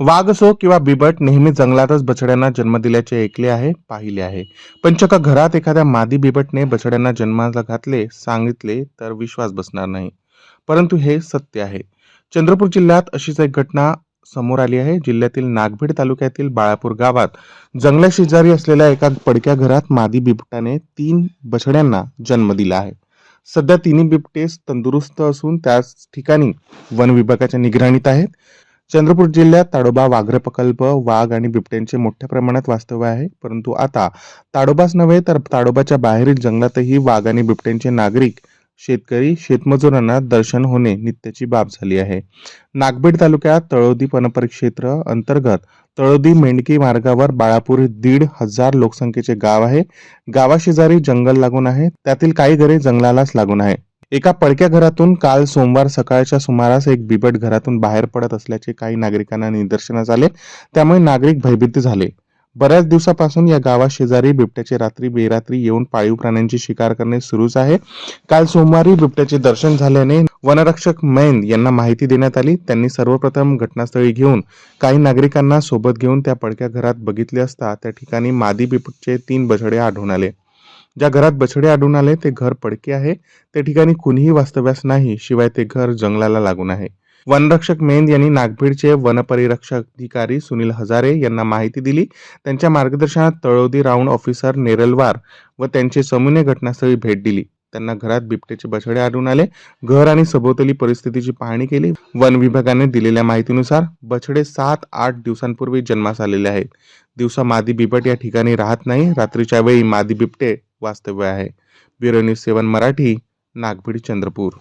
वाघ असो किंवा बिबट नेहमी जंगलातच बछड्यांना जन्म दिल्याचे ऐकले आहे पाहिले आहे. पण चक्क घरात एखाद्या मादी बिबटने बछड्यांना जन्माला घातले सांगितले तर विश्वास बसणार नाही. परंतु हे सत्य आहे. चंद्रपूर जिल्ह्यात अशीच एक घटना समोर आली आहे. जिल्ह्यातील नागभीड तालुक्यातील बाळापूर गावात जंगला शेजारी असलेल्या एका पडक्या घरात मादी बिबटाने तीन बछड्यांना जन्म दिला आहे. सध्या तिन्ही बिबटे तंदुरुस्त असून त्याच ठिकाणी वन विभागाच्या निगराणीत आहेत. चंद्रपूर जिल्ह्यात ताडोबा वाघ्र प्रकल्प वाघ आणि बिबट्यांचे मोठ्या प्रमाणात वास्तव्य आहे. परंतु आता ताडोबाच नव्हे तर ताडोबाच्या बाहेरील जंगलातही वाघ आणि बिबट्यांचे नागरिक शेतकरी शेतमजुरांना दर्शन होणे नित्याची बाब झाली आहे. नागभीड तालुक्यात तळोदी वनपरिक्षेत्र अंतर्गत तळोदी मेंढकी मार्गावर बाळापूर दीड हजार लोकसंख्येचे गाव आहे. गावाशेजारी जंगल लागून आहे. त्यातील काही घरे जंगलालाच लागून आहे. एका पडक्या घरातून काल सोमवार सकाळच्या सुमारास एक बिबट घरातून बाहेर पडत असल्याचे काही नागरिकांना निदर्शनास आले त्यामुळे नागरिक भयभीत झाले. बऱ्याच दिवसापासून या गावा शेजारी बिबट्याचे रात्री बेरात्री येऊन पाळीव प्राण्यांची शिकार करणे सुरूच आहे. काल सोमवारी बिबट्याचे दर्शन झाल्याने वनरक्षक मैन यांना माहिती देण्यात आली. त्यांनी सर्वप्रथम घटनास्थळी घेऊन काही नागरिकांना सोबत घेऊन त्या पडक्या घरात बघितले असता त्या ठिकाणी मादी बिबटचे तीन बछडे आढळून आले. ज्या घरात बछडे आढळून आले ते घर पडके आहे. त्या ठिकाणी कुणीही वास्तव्यास नाही शिवाय ते घर जंगलाला लागून आहे. वनरक्षक मेंद यांनी नागभीडचे वनपरिरक्षक अधिकारी सुनील हजारे यांना माहिती दिली. त्यांच्या मार्गदर्शनात तळोदी राऊंड ऑफिसर नेरलवार व त्यांचे समूने घटनास्थळी भेट दिली. त्यांना घरात बिबटेचे बछडे आढळून आले. घर आणि सभोवतली परिस्थितीची पाहणी केली. वन विभागाने दिलेल्या माहितीनुसार बछडे सात आठ दिवसांपूर्वी जन्मास आलेले आहेत. दिवसा मादी बिबट या ठिकाणी राहत नाही. रात्रीच्या वेळी मादी बिबटे वास्तव्य आहे. Bureau news seven Marathi Nagbhid Chandrapur.